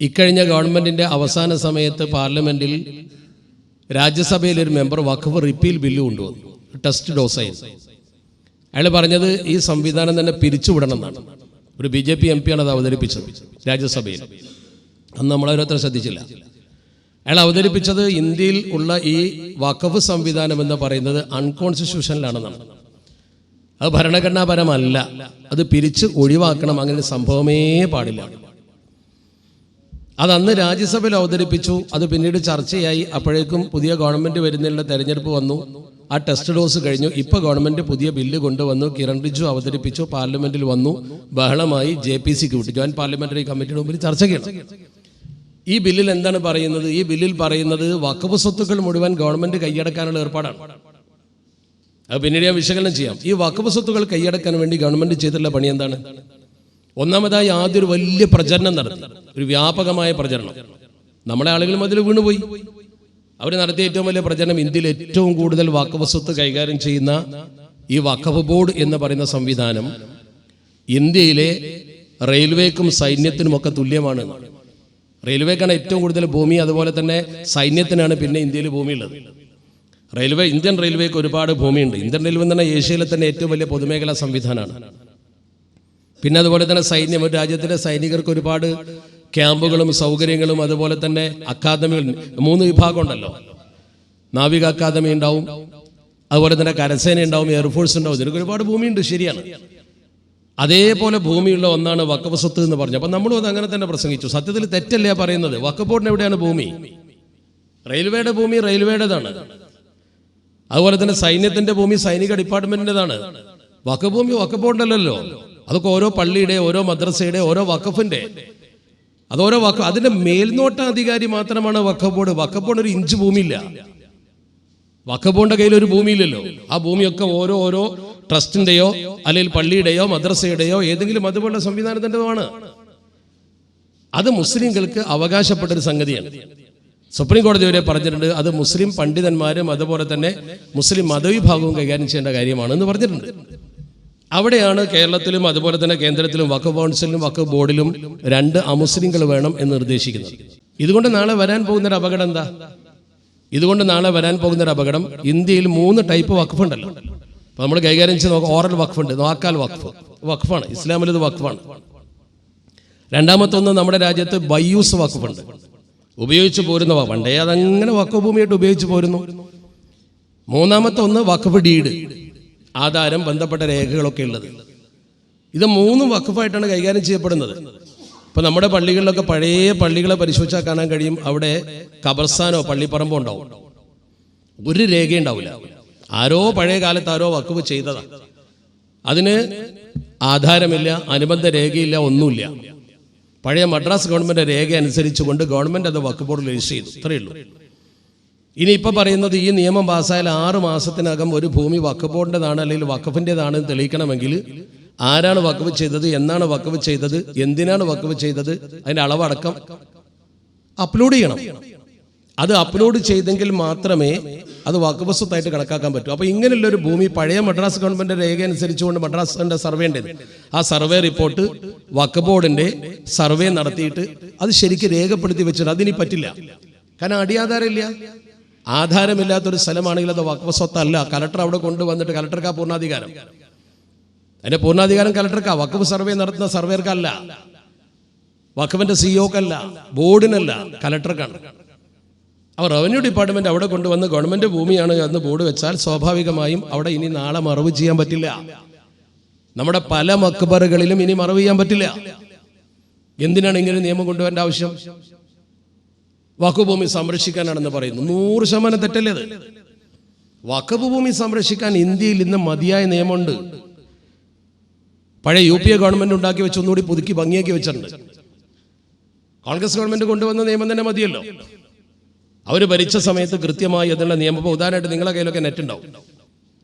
ഇക്കഴിഞ്ഞ ഗവൺമെന്റിന്റെ അവസാന സമയത്ത് പാർലമെന്റിൽ രാജ്യസഭയിൽ ഒരു മെമ്പർ വഖഫ് റിപ്പീൽ ബില്ല് കൊണ്ടുവന്നു. ടെസ്റ്റ് ഡോസായി അയാൾ പറഞ്ഞത് ഈ സംവിധാനം തന്നെ പിരിച്ചുവിടണം എന്നാണ് ഒരു ബി ജെ പി എം പിയാണ് അത് അവതരിപ്പിച്ചത് രാജ്യസഭയിൽ. അന്ന് നമ്മളോരോരുത്തർ ശ്രദ്ധിച്ചില്ല. അയാൾ അവതരിപ്പിച്ചത് ഇന്ത്യയിൽ ഉള്ള ഈ വഖഫ് സംവിധാനം എന്ന് പറയുന്നത് അൺകോൺസ്റ്റിറ്റ്യൂഷനിലാണെന്നാണ് അത് ഭരണഘടനാപരമല്ല. അത് പിരിച്ച് ഒഴിവാക്കണം. അങ്ങനെ സംഭവമേ പാടില്ല. അത് അന്ന് രാജ്യസഭയിൽ അവതരിപ്പിച്ചു. അത് പിന്നീട് ചർച്ചയായി. അപ്പോഴേക്കും പുതിയ ഗവൺമെന്റ് വരുന്നതിനുള്ള തെരഞ്ഞെടുപ്പ് വന്നു. ആ ടെസ്റ്റ് ഡോസ് കഴിഞ്ഞു. ഇപ്പൊ ഗവൺമെന്റ് പുതിയ ബില്ല് കൊണ്ടുവന്നു. കിരൺ റിജു അവതരിപ്പിച്ചു. പാർലമെന്റിൽ വന്നു. ബഹളമായി ജെ പി സിക്ക് വിട്ടു ജോയിന്റ് പാർലമെന്ററി കമ്മിറ്റിയുടെ മുമ്പിൽ ചർച്ച ചെയ്യണം. ഈ ബില്ലിൽ എന്താണ് പറയുന്നത്? ഈ ബില്ലിൽ പറയുന്നത് വക്കപ്പ് സ്വത്തുക്കൾ മുഴുവൻ ഗവൺമെന്റ് കൈയടക്കാനുള്ള ഏർപ്പാടാണ്. അത് പിന്നീട് ഞാൻ വിശകലനം ചെയ്യാം. ഈ വക്കപ്പ് സ്വത്തുക്കൾ കൈയടക്കാൻ വേണ്ടി ഗവൺമെന്റ് ചെയ്തിട്ടുള്ള പണി എന്താണ്? ഒന്നാമതായി ആദ്യം ഒരു വലിയ പ്രചരണം നടത്തി. ഒരു വ്യാപകമായ പ്രചരണം. നമ്മുടെ ആളുകളും അതിൽ വീണുപോയി. അവർ നടത്തിയ ഏറ്റവും വലിയ പ്രചരണം ഇന്ത്യയിൽ ഏറ്റവും കൂടുതൽ വക്കഫ് സ്വത്ത് കൈകാര്യം ചെയ്യുന്ന ഈ വഖഫ് ബോർഡ് എന്ന് പറയുന്ന സംവിധാനം ഇന്ത്യയിലെ റെയിൽവേക്കും സൈന്യത്തിനും ഒക്കെ തുല്യമാണ്. റെയിൽവേക്കാണ് ഏറ്റവും കൂടുതൽ ഭൂമി അതുപോലെ തന്നെ സൈന്യത്തിനാണ് പിന്നെ ഇന്ത്യയിൽ ഭൂമിയുള്ളത്. റെയിൽവേ ഇന്ത്യൻ റെയിൽവേക്ക് ഒരുപാട് ഭൂമിയുണ്ട്. ഇന്ത്യൻ റെയിൽവേ തന്നെ ഏഷ്യയിലെ തന്നെ ഏറ്റവും വലിയ പൊതുമേഖലാ സംവിധാനമാണ്. പിന്നെ അതുപോലെ തന്നെ സൈന്യം ഒരു രാജ്യത്തിലെ സൈനികർക്ക് ഒരുപാട് ക്യാമ്പുകളും സൗകര്യങ്ങളും അതുപോലെ തന്നെ അക്കാദമികൾ മൂന്ന് വിഭാഗം ഉണ്ടല്ലോ. നാവിക അക്കാദമി ഉണ്ടാവും. അതുപോലെ തന്നെ കരസേന ഉണ്ടാവും എയർഫോഴ്സ് ഉണ്ടാവും. ഇതിനൊക്കെ ഒരുപാട് ഭൂമിയുണ്ട് ശരിയാണ്. അതേപോലെ ഭൂമിയുള്ള ഒന്നാണ് വക്കഫ് സ്വത്ത് എന്ന് പറഞ്ഞു. അപ്പം നമ്മളും അത് അങ്ങനെ തന്നെ പ്രസംഗിച്ചു. സത്യത്തിൽ തെറ്റല്ലേ പറയുന്നത്? വക്കപ്പോടിന് എവിടെയാണ് ഭൂമി? റെയിൽവേയുടെ ഭൂമി റെയിൽവേയുടേതാണ്. അതുപോലെ തന്നെ സൈന്യത്തിന്റെ ഭൂമി സൈനിക ഡിപ്പാർട്ട്മെന്റിന്റെതാണ് വക്കഭൂമി ബോർഡല്ലല്ലോ അതൊക്കെ ഓരോ പള്ളിയുടെ ഓരോ മദ്രസയുടെ ഓരോ വഖഫിന്റെ. അതോരോ വക്ക അതിന്റെ മേൽനോട്ടാധികാരി മാത്രമാണ് വഖഫ് ബോർഡ്. വഖഫ് ബോർഡ് ഒരു ഇഞ്ച് ഭൂമിയില്ല. വഖഫ് ബോർഡിന്റെ കയ്യിൽ ഒരു ഭൂമിയില്ലല്ലോ. ആ ഭൂമിയൊക്കെ ഓരോ ഓരോ ട്രസ്റ്റിന്റെയോ അല്ലെങ്കിൽ പള്ളിയുടെയോ മദ്രസയുടെയോ ഏതെങ്കിലും അതുപോലുള്ള സംവിധാനത്തിന്റെതുമാണ് അത് മുസ്ലിങ്ങൾക്ക് അവകാശപ്പെട്ട ഒരു സംഗതിയാണ്. സുപ്രീം കോടതി വരെ പറഞ്ഞിട്ടുണ്ട് അത് മുസ്ലിം പണ്ഡിതന്മാരും അതുപോലെ തന്നെ മുസ്ലിം മതവിഭാഗവും കൈകാര്യം ചെയ്യേണ്ട കാര്യമാണ് എന്ന് പറഞ്ഞിട്ടുണ്ട്. അവിടെയാണ് കേരളത്തിലും അതുപോലെ തന്നെ കേന്ദ്രത്തിലും വഖഫ് കൗൺസിലും വഖഫ് ബോർഡിലും രണ്ട് അമുസ്ലിങ്ങൾ വേണം എന്ന് നിർദ്ദേശിക്കുന്നത്. ഇതുകൊണ്ട് നാളെ വരാൻ പോകുന്ന ഒരു അപകടം എന്താ? ഇതുകൊണ്ട് നാളെ വരാൻ പോകുന്ന ഒരു അപകടം ഇന്ത്യയിൽ മൂന്ന് ടൈപ്പ് വഖഫ് ഉണ്ടല്ലോ അപ്പൊ നമ്മൾ കൈകാര്യം ചെയ്ത് നോക്കാം. ഓറൽ വഖഫ് ഉണ്ട് നോക്കാൽ വഖഫ്. വഖഫാണ് ഇസ്ലാമിൽ ഇത് വഖഫാണ്. രണ്ടാമത്തൊന്ന് നമ്മുടെ രാജ്യത്ത് ബയ്യൂസ് വഖഫ് ഉണ്ട് ഉപയോഗിച്ച് പോരുന്ന പണ്ടേ അതങ്ങനെ വഖഫ് ഭൂമിയായിട്ട് ഉപയോഗിച്ച് പോരുന്നു. മൂന്നാമത്തെ ഒന്ന് വഖഫ് ഡീഡ്. ആധാരം ബന്ധപ്പെട്ട രേഖകളൊക്കെ ഉള്ളത്. ഇത് മൂന്നും വഖഫായിട്ടാണ് കൈകാര്യം ചെയ്യപ്പെടുന്നത്. ഇപ്പൊ നമ്മുടെ പള്ളികളിലൊക്കെ പഴയ പള്ളികളെ പരിശോധിച്ചാൽ കാണാൻ കഴിയും. അവിടെ കബർസ്ഥാനോ പള്ളിപ്പറമ്പോ ഉണ്ടാവും. ഒരു രേഖ ഉണ്ടാവില്ല. ആരോ പഴയ കാലത്ത് ആരോ വഖഫ് ചെയ്തതാ. അതിന് ആധാരമില്ല അനുബന്ധ രേഖയില്ല ഒന്നുമില്ല. പഴയ മദ്രാസ് ഗവൺമെന്റ് രേഖ അനുസരിച്ചുകൊണ്ട് ഗവൺമെന്റ് അത് വഖഫ് ബോർഡിൽ രജിസ്റ്റർ ചെയ്തു. ഇത്രയേ ഉള്ളൂ. ഇനി ഇപ്പം പറയുന്നത് ഈ നിയമം പാസ്സായാൽ ആറ് മാസത്തിനകം ഒരു ഭൂമി വഖഫ് ബോർഡിന്റെതാണ് അല്ലെങ്കിൽ വക്കഫിന്റെതാണ് തെളിയിക്കണമെങ്കിൽ ആരാണ് വഖഫ് ചെയ്തത് എന്നാണ് വഖഫ് ചെയ്തത് എന്തിനാണ് വഖഫ് ചെയ്തത് അതിന്റെ അളവടക്കം അപ്ലോഡ് ചെയ്യണം. അത് അപ്ലോഡ് ചെയ്തെങ്കിൽ മാത്രമേ അത് വഖഫ് സ്വത്തായിട്ട് കണക്കാക്കാൻ പറ്റൂ. അപ്പോൾ ഇങ്ങനെയുള്ള ഒരു ഭൂമി പഴയ മദ്രാസ് ഗവൺമെന്റ് രേഖ അനുസരിച്ചുകൊണ്ട് മദ്രാസിന്റെ സർവേ ഉണ്ട്. ആ സർവേ റിപ്പോർട്ട് വഖഫ് ബോർഡിന്റെ സർവേ നടത്തിയിട്ട് അത് ശരിക്കും രേഖപ്പെടുത്തി വെച്ചിട്ട് അതിനി പറ്റില്ല. കാരണം അടിയാധാരമില്ല ആധാരമില്ലാത്തൊരു സ്ഥലമാണെങ്കിൽ അത് വക്വസ്വത്തല്ല. സ്വത്തല്ല കലക്ടർ അവിടെ കൊണ്ടുവന്നിട്ട് കലക്ടർക്ക് പൂർണാധികാരം. അതിന്റെ പൂർണാധികാരം കലക്ടർക്കാ. വഖഫ് സർവേ നടത്തുന്ന സർവേർക്കല്ല. വഖഫിന്റെ സിഇഒക്കല്ല ബോർഡിനല്ല. കലക്ടർക്കാണ്. അവർ റവന്യൂ ഡിപ്പാർട്ട്മെന്റ് അവിടെ കൊണ്ടുവന്ന് ഗവൺമെന്റ് ഭൂമിയാണ് എന്ന് ബോർഡ് വെച്ചാൽ സ്വാഭാവികമായും അവിടെ ഇനി നാളെ മറവ് ചെയ്യാൻ പറ്റില്ല. നമ്മുടെ പല മക്ബറുകളിലും ഇനി മറവ് ചെയ്യാൻ പറ്റില്ല. എന്തിനാണ് ഇങ്ങനെ നിയമം കൊണ്ടുവരേണ്ട ആവശ്യം? വഖഫ് ഭൂമി സംരക്ഷിക്കാനാണെന്ന് പറയുന്നു. നൂറ് ശതമാനം തെറ്റല്ലേ അത്? വഖഫ് ഭൂമി സംരക്ഷിക്കാൻ ഇന്ത്യയിൽ ഇന്ന് മതിയായ നിയമമുണ്ട്. പഴയ യു പി എ ഗവൺമെന്റ് ഉണ്ടാക്കി വെച്ച് ഒന്നുകൂടി പുതുക്കി ഭംഗിയാക്കി വെച്ചിട്ടുണ്ട്. കോൺഗ്രസ് ഗവൺമെന്റ് കൊണ്ടുവന്ന നിയമം തന്നെ മതിയല്ലോ. അവർ ഭരിച്ച സമയത്ത് കൃത്യമായി അതിനുള്ള നിയമം ഉദാഹരണമായിട്ട് നിങ്ങളുടെ കയ്യിലൊക്കെ നെറ്റ് ഉണ്ടാവും.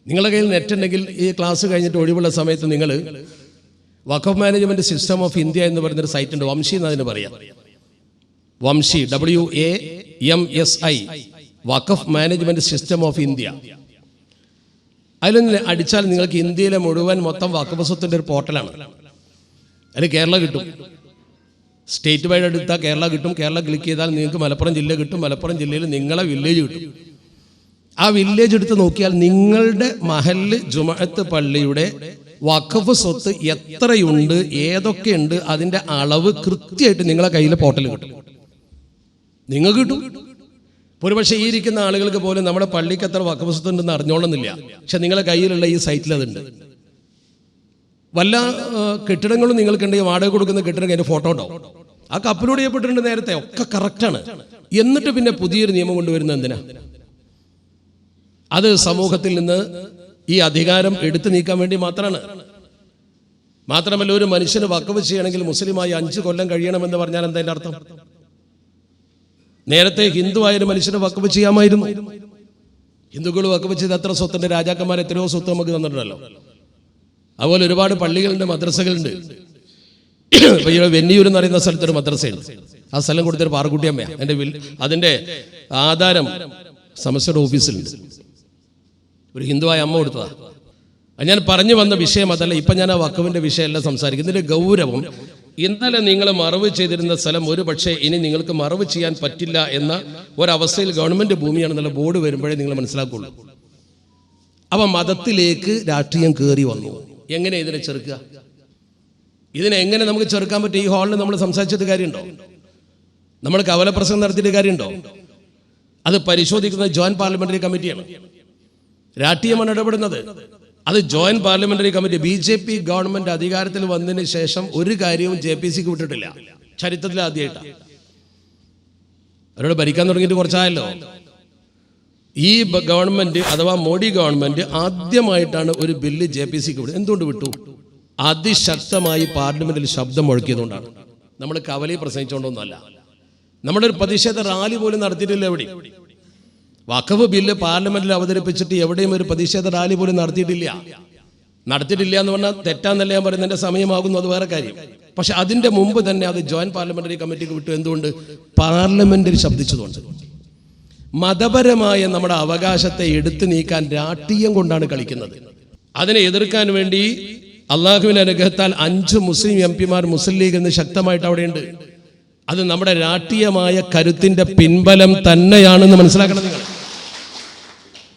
നിങ്ങളുടെ കയ്യിൽ നെറ്റ് ഉണ്ടെങ്കിൽ ഈ ക്ലാസ് കഴിഞ്ഞിട്ട് ഒഴിവുള്ള സമയത്ത് നിങ്ങൾ Waqf management system of India എന്ന് പറയുന്നൊരു സൈറ്റ് ഉണ്ട്. വംശി എന്ന് അതിന് പറയാം. Vamshi W A M S I Waqf management system of India അതിലൊന്ന് അടിച്ചാൽ നിങ്ങൾക്ക് ഇന്ത്യയിലെ മുഴുവൻ മൊത്തം വഖഫ് സ്വത്തിന്റെ ഒരു പോർട്ടലാണ്. അതിൽ കേരള കിട്ടും. സ്റ്റേറ്റ് വൈഡ് എടുത്താൽ കേരള കിട്ടും. കേരള ക്ലിക്ക് ചെയ്താൽ നിങ്ങൾക്ക് മലപ്പുറം ജില്ല കിട്ടും. മലപ്പുറം ജില്ലയിൽ നിങ്ങളെ വില്ലേജ് കിട്ടും. ആ വില്ലേജ് എടുത്ത് നോക്കിയാൽ നിങ്ങളുടെ മഹൽ ജുമഅത്ത് പള്ളിയുടെ വഖഫ് സ്വത്ത് എത്രയുണ്ട് ഏതൊക്കെയുണ്ട് അതിന്റെ അളവ് കൃത്യമായിട്ട് നിങ്ങളെ കയ്യിൽ പോർട്ടൽ കിട്ടും. നിങ്ങൾക്ക് കിട്ടും. ഒരുപക്ഷെ ഈ ഇരിക്കുന്ന ആളുകൾക്ക് പോലും നമ്മുടെ പള്ളിക്ക് എത്ര വക്കവസ്തുണ്ടെന്ന് അറിഞ്ഞോളുന്നില്ല. പക്ഷെ നിങ്ങളുടെ കയ്യിലുള്ള ഈ സൈറ്റിൽ അതുണ്ട്. വല്ല കെട്ടിടങ്ങളും ഈ വാടക കൊടുക്കുന്ന കെട്ടിടം അതിന്റെ ഫോട്ടോ ഉണ്ടാവും. ആ അപ്ലോഡ് ചെയ്യപ്പെട്ടിട്ടുണ്ട് നേരത്തെ. ഒക്കെ കറക്റ്റാണ് എന്നിട്ട് പിന്നെ പുതിയൊരു നിയമം കൊണ്ടുവരുന്ന എന്തിനാ? അത് സമൂഹത്തിൽ നിന്ന് ഈ അധികാരം എടുത്തു നീക്കാൻ വേണ്ടി മാത്രമാണ്. മാത്രമല്ല ഒരു മനുഷ്യന് വക്കവ് ചെയ്യണമെങ്കിൽ മുസ്ലിമായി അഞ്ച് കൊല്ലം കഴിയണമെന്ന് പറഞ്ഞാൽ എന്താ അർത്ഥം? നേരത്തെ ഹിന്ദു ഒരു മനുഷ്യന് വക്കവ് ചെയ്യാമായിരുന്നു. ഹിന്ദുക്കൾ വക്കവ് ചെയ്ത് അത്ര സ്വത്തുണ്ട്. രാജാക്കന്മാർ എത്രയോ സ്വത്ത് നമുക്ക് തന്നിട്ടുണ്ടല്ലോ. അതുപോലെ ഒരുപാട് പള്ളികളുണ്ട് മദ്രസകളുണ്ട്. വെന്നിയൂർ എന്ന് പറയുന്ന സ്ഥലത്തൊരു മദ്രസയുണ്ട്. ആ സ്ഥലം കൊടുത്തൊരു പാറക്കുട്ടിയമ്മ എന്റെ വിൽ അതിന്റെ ആധാരം സമസ്യയുടെ ഓഫീസിലുണ്ട്. ഒരു ഹിന്ദുവായ അമ്മ കൊടുത്തതാ. ഞാൻ പറഞ്ഞു വന്ന വിഷയം അതല്ല ഇപ്പൊ ഞാൻ ആ വക്കവിന്റെ വിഷയമല്ല സംസാരിക്കുന്നത്. ഗൗരവം ഇന്നലെ നിങ്ങൾ മറവ് ചെയ്തിരുന്ന സ്ഥലം ഒരു പക്ഷേ ഇനി നിങ്ങൾക്ക് മറവ് ചെയ്യാൻ പറ്റില്ല എന്ന ഒരവസ്ഥയിൽ ഗവൺമെന്റ് ഭൂമിയാണെന്നുള്ള ബോർഡ് വരുമ്പോഴേ നിങ്ങൾ മനസ്സിലാക്കുള്ളൂ. അവ മതത്തിലേക്ക് രാഷ്ട്രീയം കയറി വന്നു. എങ്ങനെ ഇതിനെ ചെറുക്കുക? ഇതിനെ എങ്ങനെ നമുക്ക് ചെറുക്കാൻ പറ്റും? ഈ ഹാളിൽ നമ്മൾ സംസാരിച്ചത് കാര്യമുണ്ടോ? നമ്മൾ കവലപ്രസംഗം നടത്തിയിട്ട് കാര്യമുണ്ടോ? അത് പരിശോധിക്കുന്നത് ജോയിന്റ് പാർലമെന്ററി കമ്മിറ്റിയാണ്. രാഷ്ട്രീയമാണ് ഇടപെടുന്നത്. അത് joint parliamentary committee B J P government അധികാരത്തിൽ വന്നതിന് ശേഷം ഒരു കാര്യവും ജെ പി സിക്ക് വിട്ടിട്ടില്ല. ചരിത്രത്തിൽ ആദ്യമായിട്ടാണ് അവരോട് ഭരിക്കാൻ തുടങ്ങിയിട്ട് കുറച്ചായല്ലോ. ഈ ഗവൺമെന്റ് അഥവാ മോഡി ഗവൺമെന്റ് ആദ്യമായിട്ടാണ് ഒരു ബില്ല് ജെ പി സിക്ക് വിട്ടത്. എന്തുകൊണ്ട് വിട്ടു? അതിശക്തമായി പാർലമെന്റിൽ ശബ്ദം മുഴക്കിയതുകൊണ്ടാണ്. നമ്മൾ കവലയിൽ പ്രസംഗിച്ചുകൊണ്ടൊന്നുമല്ല നമ്മുടെ ഒരു പ്രതിഷേധ റാലി പോലും നടത്തിയിട്ടില്ല എവിടെ വഖഫ് ബില്ല് പാർലമെന്റിൽ അവതരിപ്പിച്ചിട്ട് എവിടെയും ഒരു പ്രതിഷേധ റാലി പോലും നടത്തിയിട്ടില്ല. നടത്തിയിട്ടില്ല എന്ന് പറഞ്ഞാൽ തെറ്റാന്നല്ല ഞാൻ പറയുന്നത്. എന്റെ സമയമാകുന്നു അത് വേറെ കാര്യം. പക്ഷെ അതിന്റെ മുമ്പ് തന്നെ അത് ജോയിന്റ് പാർലമെന്ററി കമ്മിറ്റിക്ക് വിട്ടു. എന്തുകൊണ്ട്? പാർലമെന്റിൽ ശബ്ദിച്ചതുകൊണ്ട്. മതപരമായ നമ്മുടെ അവകാശത്തെ എടുത്തു നീക്കാൻ രാഷ്ട്രീയം കൊണ്ടാണ് കളിക്കുന്നത്. അതിനെ എതിർക്കാൻ വേണ്ടി അള്ളാഹുവിന്റെ അനുഗ്രഹത്താൽ അഞ്ച് മുസ്ലിം എം പിമാർ മുസ്ലിം ലീഗ് എന്ന് ശക്തമായിട്ട് അവിടെയുണ്ട്. അത് നമ്മുടെ രാഷ്ട്രീയമായ കരുത്തിന്റെ പിൻബലം തന്നെയാണെന്ന് മനസ്സിലാക്കണം നിങ്ങൾ.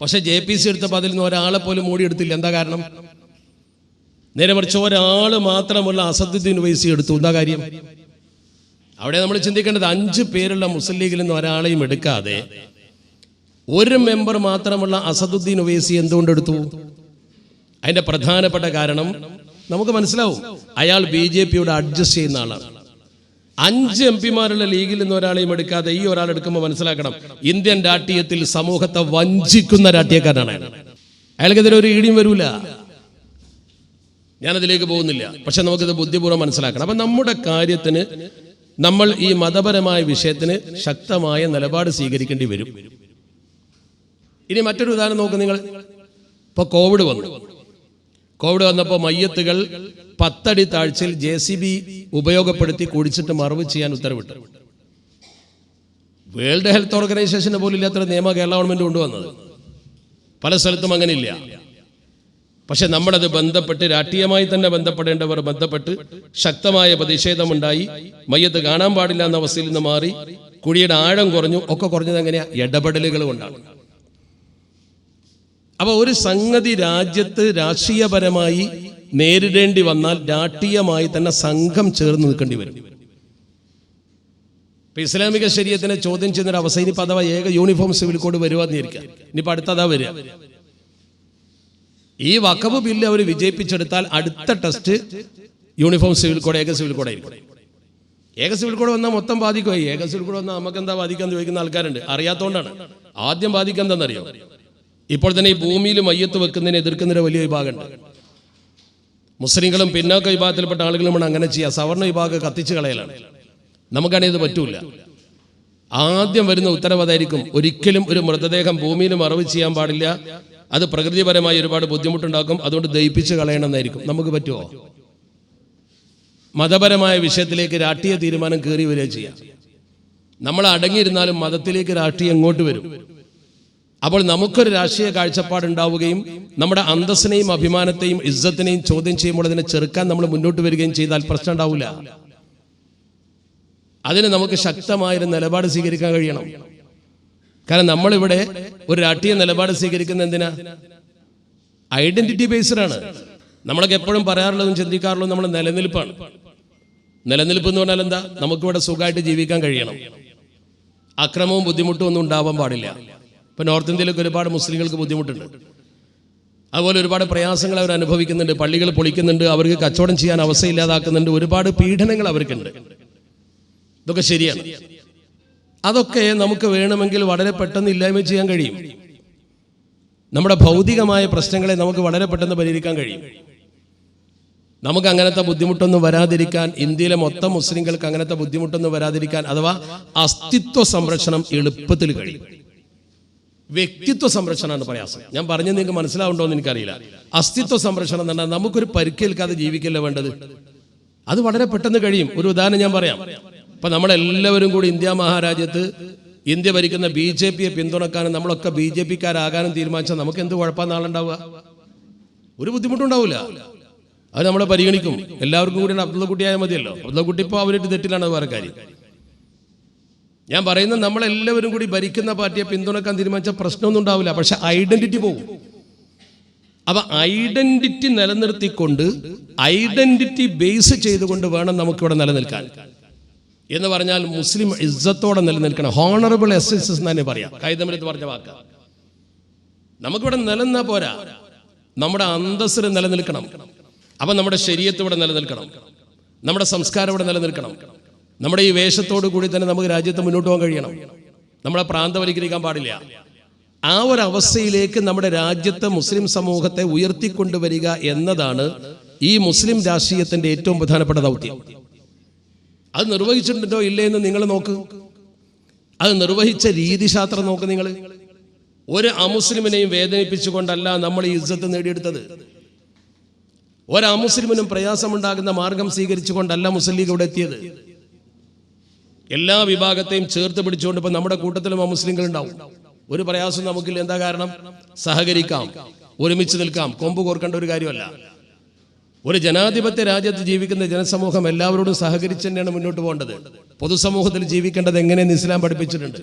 പക്ഷെ ജെ പി സി എടുത്തപ്പോൾ അതിൽ നിന്ന് ഒരാളെ പോലും മൂടിയെടുത്തില്ല. എന്താ കാരണം? നേരെ മറിച്ച് ഒരാൾ മാത്രമുള്ള അസദുദ്ദീൻ വൈസി എടുത്തു. എന്താ കാര്യം? അവിടെ നമ്മൾ ചിന്തിക്കേണ്ടത് അഞ്ച് പേരുള്ള മുസ്ലിം ലീഗിൽ നിന്ന് ഒരാളെയും എടുക്കാതെ ഒരു മെമ്പർ മാത്രമുള്ള അസദുദ്ദീൻ ഒവൈസി എന്തുകൊണ്ട് എടുത്തു? അതിന്റെ പ്രധാനപ്പെട്ട കാരണം നമുക്ക് മനസ്സിലാവും. അയാൾ ബി ജെ പിയോട് അഡ്ജസ്റ്റ് ചെയ്യുന്ന ആളാണ്. അഞ്ച് എം പിമാരുള്ള ലീഗിൽ നിന്ന് ഒരാളെയും എടുക്കാതെ ഈ ഒരാൾ എടുക്കുമ്പോൾ മനസ്സിലാക്കണം. ഇന്ത്യൻ രാഷ്ട്രീയത്തിൽ സമൂഹത്തെ വഞ്ചിക്കുന്ന രാഷ്ട്രീയക്കാരനാണ് അയാൾക്ക് അയാൾക്കെതിരെ ഒരു ഈടിയും വരൂല. ഞാനതിലേക്ക് പോകുന്നില്ല. പക്ഷെ നമുക്കിത് ബുദ്ധിപൂർവം മനസ്സിലാക്കണം. അപ്പം നമ്മുടെ കാര്യത്തിന് നമ്മൾ ഈ മതപരമായ വിഷയത്തിന് ശക്തമായ നിലപാട് സ്വീകരിക്കേണ്ടി വരും. ഇനി മറ്റൊരു ഉദാഹരണം നോക്ക് നിങ്ങൾ. ഇപ്പൊ കോവിഡ് വന്നു. കോവിഡ് വന്നപ്പോൾ മയ്യത്തുകൾ പത്തടി താഴ്ചയിൽ ജെ സി ബി ഉപയോഗപ്പെടുത്തി കുടിച്ചിട്ട് മറവ് ചെയ്യാൻ ഉത്തരവിട്ടു. വേൾഡ് ഹെൽത്ത് ഓർഗനൈസേഷന് പോലും ഇല്ലാത്ത നിയമ കേരള ഗവൺമെന്റ് കൊണ്ടുവന്നത്. പല സ്ഥലത്തും അങ്ങനെ അങ്ങനെയില്ല. പക്ഷെ നമ്മളത് ബന്ധപ്പെട്ട് രാഷ്ട്രീയമായി തന്നെ ബന്ധപ്പെടേണ്ടവർ ബന്ധപ്പെട്ട് ശക്തമായ പ്രതിഷേധമുണ്ടായി. മയ്യത്ത് കാണാൻ പാടില്ല എന്ന അവസ്ഥയിൽ നിന്ന് മാറി. കുഴിയുടെ ആഴം കുറഞ്ഞു. ഒക്കെ കുറഞ്ഞത് എങ്ങനെയാ? ഇടപെടലുകൾ കൊണ്ടാണ്. അപ്പൊ ഒരു സംഗതി രാജ്യത്ത് രാഷ്ട്രീയപരമായി നേരിടേണ്ടി വന്നാൽ രാഷ്ട്രീയമായി തന്നെ സംഘം ചേർന്ന് നിൽക്കേണ്ടി വരും. ഇപ്പൊ ഇസ്ലാമിക ശരീരത്തിനെ ചോദ്യം ചെയ്യുന്ന ഒരു അവസ്ഥ ഇനിയിപ്പോ അഥവാ ഏക യൂണിഫോം സിവിൽ കോഡ് വരുവാന്നിരിക്കാം ഇനിയിപ്പോ അടുത്തതാ വരിക. ഈ വക്കവ് ബില്ല് അവർ വിജയിപ്പിച്ചെടുത്താൽ അടുത്ത ടെസ്റ്റ് യൂണിഫോം സിവിൽ കോഡ് ഏക സിവിൽ കോഡ് ആയിരിക്കും. ഏക സിവിൽ കോഡ് വന്നാൽ മൊത്തം ബാധിക്കുമായി ഏക സിവിൽ കോഡ് വന്നാൽ നമുക്ക് എന്താ ബാധിക്കാന്ന് ചോദിക്കുന്ന ആൾക്കാരുണ്ട്. അറിയാത്തതുകൊണ്ടാണ് ആദ്യം ബാധിക്കാൻ എന്താണെന്നറിയോ? ഇപ്പോൾ തന്നെ ഈ ഭൂമിയിൽ മയ്യത്ത് വെക്കുന്നതിനെ എതിർക്കുന്ന ഒരു വലിയ വിഭാഗമുണ്ട്. മുസ്ലിങ്ങളും പിന്നാക്ക വിഭാഗത്തിൽപ്പെട്ട ആളുകളുമാണ് അങ്ങനെ ചെയ്യുക. സവർണ വിഭാഗം കത്തിച്ചു കളയലാണ്. നമുക്കാണെങ്കിൽ ഇത് പറ്റൂല. ആദ്യം വരുന്ന ഉത്തരവതായിരിക്കും ഒരിക്കലും ഒരു മൃതദേഹം ഭൂമിയിൽ മറവ് ചെയ്യാൻ പാടില്ല. അത് പ്രകൃതിപരമായി ഒരുപാട് ബുദ്ധിമുട്ടുണ്ടാക്കും അതുകൊണ്ട് ദയിപ്പിച്ച് കളയണമെന്നായിരിക്കും. നമുക്ക് പറ്റുമോ മതപരമായ വിഷയത്തിലേക്ക് രാഷ്ട്രീയ തീരുമാനം കയറി വരിക ചെയ്യാം. നമ്മൾ അടങ്ങിയിരുന്നാലും മതത്തിലേക്ക് രാഷ്ട്രീയം എങ്ങോട്ട് വരും. അപ്പോൾ നമുക്കൊരു രാഷ്ട്രീയ കാഴ്ചപ്പാടുണ്ടാവുകയും നമ്മുടെ അന്തസ്സിനെയും അഭിമാനത്തെയും ഇജ്ജത്തിനെയും ചോദ്യം ചെയ്യുമ്പോൾ അതിനെ ചെറുക്കാൻ നമ്മൾ മുന്നോട്ട് വരികയും ചെയ്താൽ പ്രശ്നം ഉണ്ടാവില്ല. അതിന് നമുക്ക് ശക്തമായൊരു നിലപാട് സ്വീകരിക്കാൻ കഴിയണം. കാരണം നമ്മളിവിടെ ഒരു രാഷ്ട്രീയ നിലപാട് സ്വീകരിക്കുന്ന എന്തിനാ? ഐഡന്റിറ്റി ബേസ്ഡ് ആണ്. നമ്മളൊക്കെ എപ്പോഴും പറയാറുള്ളതും ചിന്തിക്കാറുള്ളതും നമ്മുടെ നിലനിൽപ്പാണ്. നിലനിൽപ്പ് എന്ന് പറഞ്ഞാൽ എന്താ? നമുക്കിവിടെ സുഖമായിട്ട് ജീവിക്കാൻ കഴിയണം. അക്രമവും ബുദ്ധിമുട്ടും ഒന്നും ഉണ്ടാവാൻ പാടില്ല. ഇപ്പൊ നോർത്ത് ഇന്ത്യയിലൊക്കെ ഒരുപാട് മുസ്ലിങ്ങൾക്ക് ബുദ്ധിമുട്ടുണ്ട്. അതുപോലെ ഒരുപാട് പ്രയാസങ്ങൾ അവർ അനുഭവിക്കുന്നുണ്ട്. പള്ളികൾ പൊളിക്കുന്നുണ്ട്. അവർക്ക് കച്ചവടം ചെയ്യാൻ അവസ്ഥയില്ലാതാക്കുന്നുണ്ട് ഒരുപാട് പീഡനങ്ങൾ അവർക്കുണ്ട്. ഇതൊക്കെ ശരിയാണ്. അതൊക്കെ നമുക്ക് വേണമെങ്കിൽ വളരെ പെട്ടെന്ന് ഇല്ലായ്മ ചെയ്യാൻ കഴിയും. നമ്മുടെ ഭൗതികമായ പ്രശ്നങ്ങളെ നമുക്ക് വളരെ പെട്ടെന്ന് പരിഹരിക്കാൻ കഴിയും. നമുക്ക് അങ്ങനത്തെ ബുദ്ധിമുട്ടൊന്നും വരാതിരിക്കാൻ ഇന്ത്യയിലെ മൊത്തം മുസ്ലിങ്ങൾക്ക് അങ്ങനത്തെ ബുദ്ധിമുട്ടൊന്നും വരാതിരിക്കാൻ അഥവാ അസ്തിത്വ സംരക്ഷണം എളുപ്പത്തിൽ കഴിയും. വ്യക്തിത്വ സംരക്ഷണമാണ് പ്രയാസം. ഞാൻ പറഞ്ഞത് നിങ്ങൾക്ക് മനസ്സിലാവുണ്ടോ എന്ന് എനിക്കറിയില്ല. അസ്തിത്വ സംരക്ഷണം എന്ന് പറഞ്ഞാൽ നമുക്കൊരു പരിക്കേൽക്കാതെ ജീവിക്കല്ലേ വേണ്ടത്? അത് വളരെ പെട്ടെന്ന് കഴിയും. ഒരു ഉദാഹരണം ഞാൻ പറയാം. ഇപ്പൊ നമ്മളെല്ലാവരും കൂടി ഇന്ത്യ മഹാരാജ്യത്ത് ഇന്ത്യ ഭരിക്കുന്ന ബി ജെ പിയെ പിന്തുണക്കാനും നമ്മളൊക്കെ ബി ജെ പിക്കാരാകാനും തീരുമാനിച്ചാൽ നമുക്ക് എന്ത് കുഴപ്പമാണ് നാളുണ്ടാവുക? ഒരു ബുദ്ധിമുട്ടുണ്ടാവില്ല അത് നമ്മളെ പരിഗണിക്കും. എല്ലാവർക്കും കൂടി അബ്ദുള്ള കുട്ടിയായാൽ മതിയല്ലോ. അബ്ദുള്ള കുട്ടി ഇപ്പോൾ അവരുടെ തെറ്റിലാണ് വേറെ കാര്യം. ഞാൻ പറയുന്നത് നമ്മളെല്ലാവരും കൂടി ഭരിക്കുന്ന പാർട്ടിയെ പിന്തുണക്കാൻ തീരുമാനിച്ച പ്രശ്നമൊന്നും ഉണ്ടാവില്ല പക്ഷെ ഐഡന്റിറ്റി പോകും അപ്പൊ ഐഡന്റിറ്റി നിലനിർത്തിക്കൊണ്ട് ഐഡന്റിറ്റി ബേസ് ചെയ്തുകൊണ്ട് വേണം നമുക്കിവിടെ നിലനിൽക്കാൻ. എന്ന് പറഞ്ഞാൽ മുസ്ലിം ഇസ്സത്തോടെ നിലനിൽക്കണം. ഹോണറബിൾ എസ് എസ് എസ് തന്നെ പറയാം. കൈതമരത്ത് പറഞ്ഞ വാക്ക്. നമുക്കിവിടെ നിലനിന്നാ പോരാ. നമ്മുടെ അന്തസ്സിന് നിലനിൽക്കണം. അപ്പൊ നമ്മുടെ ശരീരത്ത് ഇവിടെ നിലനിൽക്കണം. നമ്മുടെ സംസ്കാരം ഇവിടെ നിലനിൽക്കണം. നമ്മുടെ ഈ വേഷത്തോടു കൂടി തന്നെ നമുക്ക് രാജ്യത്ത് മുന്നോട്ട് പോകാൻ കഴിയണം. നമ്മളെ പ്രാന്തവൽക്കരിക്കാൻ പാടില്ല. ആ ഒരു അവസ്ഥയിലേക്ക് നമ്മുടെ രാജ്യത്തെ മുസ്ലിം സമൂഹത്തെ ഉയർത്തിക്കൊണ്ടുവരിക എന്നതാണ് ഈ മുസ്ലിം രാഷ്ട്രീയത്തിന്റെ ഏറ്റവും പ്രധാനപ്പെട്ട ദൗത്യം. അത് നിർവഹിച്ചിട്ടുണ്ടോ ഇല്ലേ എന്ന് നിങ്ങൾ നോക്ക്. അത് നിർവഹിച്ച രീതിശാസ്ത്രം നോക്ക് നിങ്ങൾ. ഒരു അമുസ്ലിമിനെയും വേദനിപ്പിച്ചുകൊണ്ടല്ല നമ്മൾ ഈ ഇജ്ജത്ത് നേടിയെടുത്തത്. ഒരു അമുസ്ലിമിനും പ്രയാസമുണ്ടാകുന്ന മാർഗം സ്വീകരിച്ചുകൊണ്ടല്ല മുസ്ലിം ലീഗ് ഇവിടെ എത്തിയത്. എല്ലാ വിഭാഗത്തെയും ചേർത്ത് പിടിച്ചുകൊണ്ട് ഇപ്പൊ നമ്മുടെ കൂട്ടത്തിലും ആ മുസ്ലിങ്ങൾ ഉണ്ടാവും ഒരു പ്രയാസം നമുക്കില്ല. എന്താ കാരണം? സഹകരിക്കാം ഒരുമിച്ച് നിൽക്കാം. കൊമ്പ് കോർക്കേണ്ട ഒരു കാര്യമല്ല. ഒരു ജനാധിപത്യ രാജ്യത്ത് ജീവിക്കുന്ന ജനസമൂഹം എല്ലാവരോടും സഹകരിച്ച് തന്നെയാണ് മുന്നോട്ട് പോകേണ്ടത്. പൊതുസമൂഹത്തിൽ ജീവിക്കേണ്ടത് എങ്ങനെയെന്ന് ഇസ്ലാം പഠിപ്പിച്ചിട്ടുണ്ട്.